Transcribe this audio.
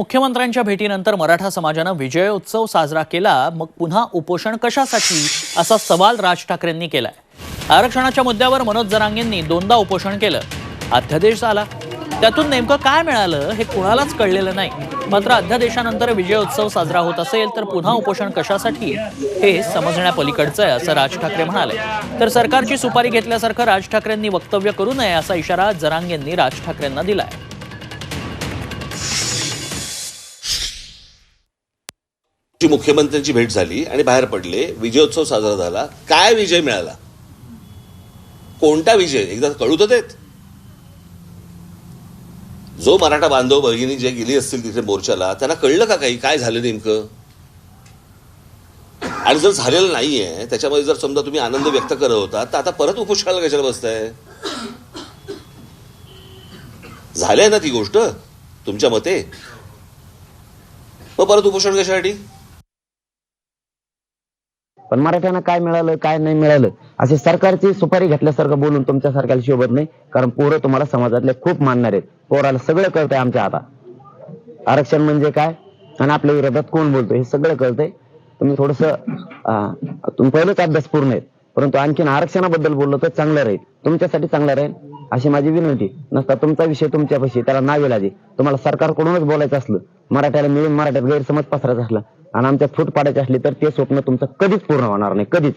मुख्यमंत्र्यांच्या भेटीनंतर मराठा समाजानं विजय उत्सव साजरा केला मग पुन्हा उपोषण कशासाठी असा सवाल राज ठाकरेंनी केलाय. आरक्षणाच्या मुद्द्यावर मनोज जरांगेंनी दोनदा उपोषण केलं. अध्यादेश आला. त्यातून नेमकं काय मिळालं हे कुणालाच कळलेलं नाही. मात्र अध्यादेशानंतर विजय उत्सव साजरा होत असेल तर पुन्हा उपोषण कशासाठी? हे समजण्यापलीकडचं आहे असं राज ठाकरे म्हणाले. तर सरकारची सुपारी घेतल्यासारखं राज ठाकरेंनी वक्तव्य करू नये असा इशारा जरांगेंनी राज ठाकरेंना दिलाय. ची मुख्यमंत्र्यांची भेट झाली आणि बाहेर पडले. विजयोत्सव साजरा झाला. काय विजय मिळाला? कोणता विजय? एकदा कळू तर देत. जो मराठा बांधव भगिनी जे गेली असतील तिथे मोर्चाला त्यांना कळलं का काही? काय झालं नेमकं? आणि जर झालेलं नाहीये त्याच्यामध्ये जर समजा तुम्ही आनंद व्यक्त करत होता तर आता परत उपोषणाला कशाला बसताय? झालंय ना ती गोष्ट? तुमच्या मते? मग परत उपोषण कशासाठी? पण मराठ्यांना काय मिळालं काय नाही मिळालं असे सरकारची सुपारी घेतल्यासारखं बोलून तुमच्यासारख्याला शोभत नाही कारण पोरं तुम्हाला समाजातले खूप मानणार आहेत. पोराला सगळं कळतंय आमच्या हातात आरक्षण म्हणजे काय? आणि आपल्या विरोधात कोण बोलतो हे सगळं कळतंय. तुम्ही थोडस तुम्ही पहिलेच अभ्यास पूर्ण आहेत परंतु आणखीन आरक्षणाबद्दल बोललो तर चांगलं राहील. तुमच्यासाठी चांगलं राहील अशी माझी विनंती. नसता तुमचा विषय तुमच्यापाशी त्याला नावे लाजे. तुम्हाला सरकारकडूनच बोलायचं असलं मराठ्याला मिळून मराठ्यात गैरसमज पसरायचा असला आणि आमच्या फूट पाडायची असली तर ते स्वप्न तुमचं कधीच पूर्ण होणार नाही कधीच.